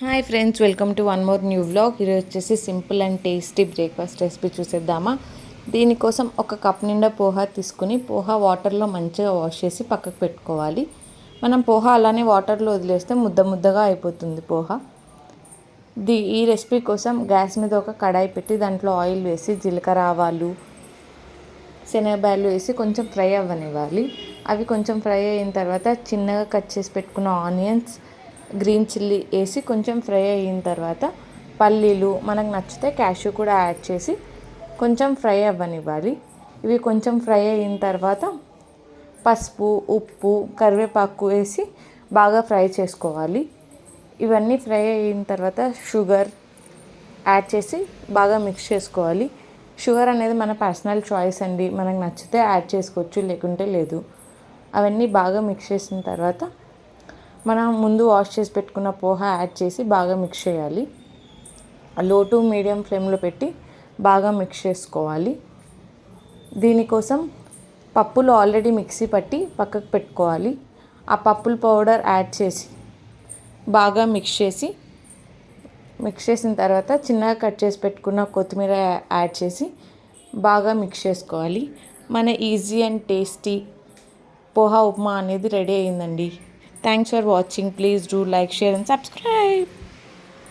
Hi friends welcome to one more new vlog. ఈరోజు వచ్చేసి simple and tasty breakfast recipe చూసేద్దామా? దీనికోసం ఒక కప్ నిండా పోహా తీసుకుని పోహా వాటర్లో మంచిగా వాష్ చేసి పక్కకు పెట్టుకోవాలి. మనం పోహా అలానే వాటర్లో వదిలేస్తే ముద్ద ముద్దగా అయిపోతుంది పోహా. దీ ఈ రెసిపీ కోసం గ్యాస్ మీద ఒక కడాయి పెట్టి దాంట్లో ఆయిల్ వేసి జీలకర్ర ఆవాలు శనగబాయలు వేసి కొంచెం ఫ్రై అవ్వనివ్వాలి. అవి కొంచెం ఫ్రై అయిన తర్వాత చిన్నగా కట్ చేసి పెట్టుకున్న ఆనియన్స్ గ్రీన్ చిల్లీ వేసి కొంచెం ఫ్రై అయిన తర్వాత పల్లీలు మనకు నచ్చితే క్యాష్యూ కూడా యాడ్ చేసి కొంచెం ఫ్రై అవ్వనివ్వాలి. ఇవి కొంచెం ఫ్రై అయిన తర్వాత పసుపు ఉప్పు కరివేపాకు వేసి బాగా ఫ్రై చేసుకోవాలి. ఇవన్నీ ఫ్రై అయిన తర్వాత షుగర్ యాడ్ చేసి బాగా మిక్స్ చేసుకోవాలి. షుగర్ అనేది మన పర్సనల్ చాయిస్ అండి. మనకు నచ్చితే యాడ్ చేసుకోవచ్చు లేకుంటే లేదు. అవన్నీ బాగా మిక్స్ చేసిన తర్వాత మనం ముందు వాష్ చేసి పెట్టుకున్న పోహ యాడ్ చేసి బాగా మిక్స్ చేయాలి. లో టు మీడియం ఫ్లేమ్లో పెట్టి బాగా మిక్స్ చేసుకోవాలి. దీనికోసం పప్పులు ఆల్రెడీ మిక్సీ పట్టి పక్కకు పెట్టుకోవాలి. ఆ పప్పుల పౌడర్ యాడ్ చేసి బాగా మిక్స్ చేసి మిక్స్ చేసిన తర్వాత చిన్నగా కట్ చేసి పెట్టుకున్న కొత్తిమీర యాడ్ చేసి బాగా మిక్స్ చేసుకోవాలి. మన easy and tasty poha upma అనేది రెడీ అయిందండి. Thanks for watching. Please do like, share, and subscribe.